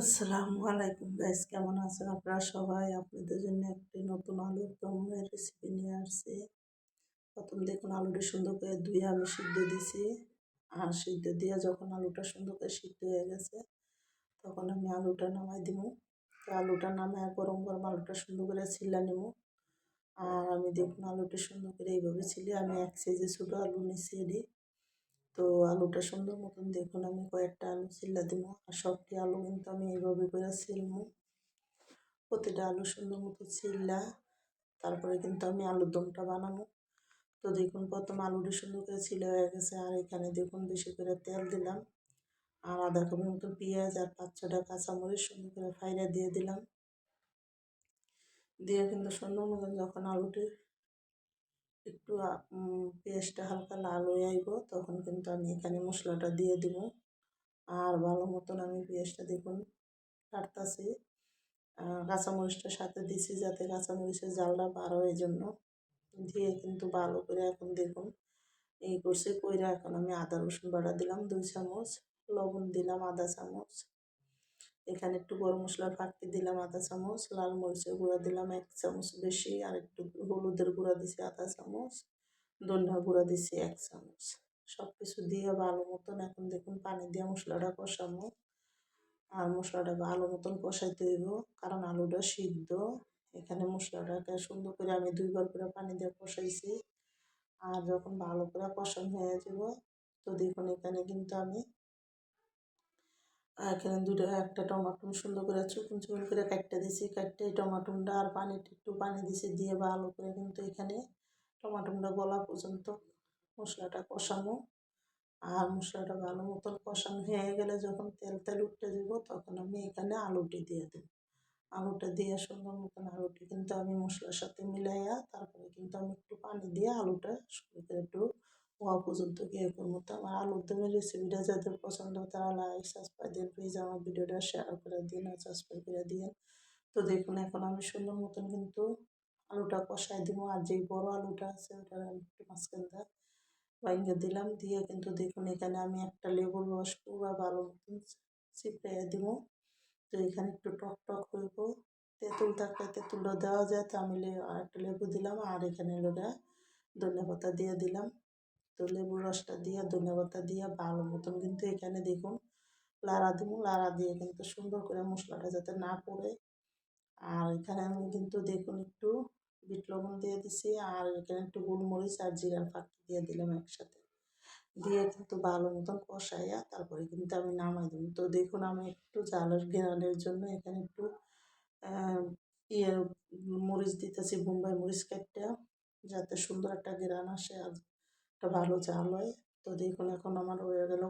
আসসালামু আলাইকুম গাইস কেমন আছেন আপনারা সবাই? আপনাদের জন্য একটি নতুন আলুর দমের রেসিপি নিয়ে আসছি। প্রথম দেখুন আলুটা সুন্দর করে ধুয়ে আমি সিদ্ধ দিছি। আর সিদ্ধ দিয়ে যখন আলুটা সুন্দর করে সিদ্ধ হয়ে গেছে, তখন আমি আলুটা নামাই দিব। তো আলুটা নামায় গরম গরম আলুটা সুন্দর করে ছিলা নেব। আর আমি দেখুন আলুটা সুন্দর করে এইভাবে ছিলে, আমি এক কেজি ছোটো আলু নিছি এটি। তো আলুটা সুন্দর মতন দেখুন, আমি কয়েকটা আলু চিল্লা দিব, আর সবটি আলু কিন্তু আমি এইভাবে করে ছিলবো প্রতিটা আলু সুন্দর মতো চিল্লা তারপরে কিন্তু আমি আলুর দমটা বানাবো। তো দেখুন, প্রথম আলুটা সুন্দর করে ছিলে হয়ে গেছে, আর এখানে দেখুন বেশি করে তেল দিলাম। আর আধা কাপের মতো পেঁয়াজ আর পাঁচ ছটা কাঁচামরিচ সুন্দর করে ফাইরা দিয়ে দিলাম। দিয়ে কিন্তু সুন্দর মতন যখন আলুটি একটু পেঁয়াজটা হালকা লাল হয়ে আইব, তখন কিন্তু আমি এখানে মশলাটা দিয়ে দিব। আর ভালো মতন আমি পেঁয়াজটা দেখুন কাটতাছি। কাঁচামরিচটার সাথে দিছি যাতে কাঁচামরিচের জালটা বাড়ো এই জন্য দিয়ে কিন্তু ভালো করে এখন দেখুন এই করছে কইরা এখন আমি আদা রসুন বাটা দিলাম দুই চামচ, লবণ দিলাম আধা চামচ। এখানে একটু গরম মশলার ফাঁকি দিলাম আধা চামচ, লাল মরিচের গুঁড়া দিলাম এক চামচ বেশি, আর একটু হলুদের গুঁড়া দিছি আধা চামচ, ধনিয়া গুঁড়া দিছি এক চামচ। সব কিছু দিয়ে ভালো মতন এখন দেখুন পানি দিয়ে মশলাটা কষানো আর মশলাটা ভালো মতন কষাইতে হইব, কারণ আলুটা সিদ্ধ। এখানে মশলাটাকে সুন্দর করে আমি দুইবার করে পানি দিয়ে কষাইছি। আর যখন ভালো করে কষানো হয়ে যাব, তো দেখুন এখানে কিন্তু আমি এখানে দুটো, একটা টমাটো সুন্দর করে চুকুন চুকুন করে কাটতে দিছি, কাটতে টমাটোটা আর পানিটা একটু পানি দিছি দিয়ে ভালো করে কিন্তু এখানে টমাটোটা গলা পর্যন্ত মশলাটা কষানো। আর মশলাটা ভালো মতন কষানো হয়ে গেলে যখন তেল তেল উঠতে যাব তখন আমি এখানে আলুটি দিয়ে দেব। আলুটা দিয়ে সুন্দর মতন আলুটি কিন্তু আমি মশলার সাথে মিলাইয়া তারপরে কিন্তু আমি একটু পানি দিয়ে আলুটা সুন্দর করে একটু হওয়া পর্যন্ত গিয়ে করব তো আমার আলুর দমের রেসিপিটা যাদের পছন্দ, তারা লাইক সাবস্ক্রাইব দিয়ে প্লিজ আমার ভিডিওটা শেয়ার করে দিন আর সাবস্ক্রাইব করে দিন তো দেখুন, এখন আমি সুন্দর মতন কিন্তু আলুটা কষাই দিব। আর যেই বড় আলুটা আছে ওটা একটু মাঝখানটা ভাঙ্গে দিলাম। দিয়ে কিন্তু দেখুন, এখানে আমি একটা লেবুর রস পুরো ভালো মতন চিপড়ে দিব। তো এখানে একটু টক টক হইব। তেঁতুল থাকলে তেঁতুলটা দেওয়া যায়। তো আমি একটা লেবু দিলাম। আর এখানে লোটা ধনে পাতা দিয়ে দিলাম। তো লেবুর রসটা দিয়ে, ধনে পাতা দিয়ে, ভালো মতন কিন্তু এখানে দেখুন লাড়া দিব, লাড়া দিয়ে কিন্তু সুন্দর করে মশলাটা যাতে না পড়ে। আর এখানে আমি কিন্তু দেখুন একটু বিট লবণ দিয়ে দিছি, আর এখানে একটু গোলমরিচ আর জিরার ফাঁকি দিয়ে দিলাম একসাথে। দিয়ে কিন্তু ভালো মতন কষাইয়া তারপরে কিন্তু আমি নামাই দিই তো দেখুন আমি একটু জালের গেরানের জন্য এখানে একটু ইয়ে মরিচ দিতেছি, বোম্বাই মরিচ কাটটা যাতে সুন্দর একটা গেরান আসে আর একটা ভালো জাল হয়। তো দেখুন এখন আমার হয়ে গেল